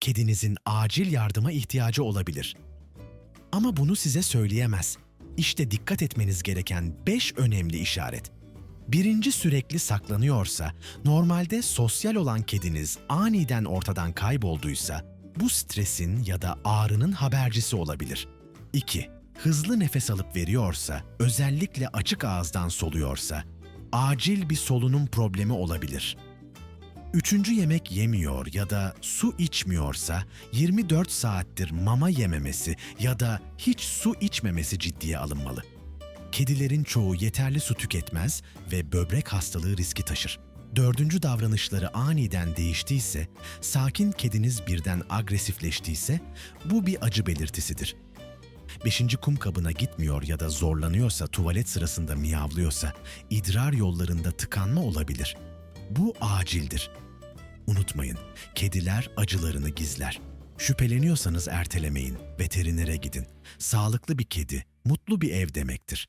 kedinizin acil yardıma ihtiyacı olabilir. Ama bunu size söyleyemez. İşte dikkat etmeniz gereken 5 önemli işaret. Birinci sürekli saklanıyorsa, normalde sosyal olan kediniz aniden ortadan kaybolduysa, bu stresin ya da ağrının habercisi olabilir. 2. Hızlı nefes alıp veriyorsa, özellikle açık ağızdan soluyorsa, acil bir solunum problemi olabilir. Üçüncü yemek yemiyor ya da su içmiyorsa 24 saattir mama yememesi ya da hiç su içmemesi ciddiye alınmalı. Kedilerin çoğu yeterli su tüketmez ve böbrek hastalığı riski taşır. Dördüncü davranışları aniden değiştiyse, sakin kediniz birden agresifleştiyse bu bir acı belirtisidir. Beşinci kum kabına gitmiyor ya da zorlanıyorsa, tuvalet sırasında miyavlıyorsa, idrar yollarında tıkanma olabilir. Bu acildir. Unutmayın, kediler acılarını gizler. Şüpheleniyorsanız ertelemeyin, veterinere gidin. Sağlıklı bir kedi, mutlu bir ev demektir.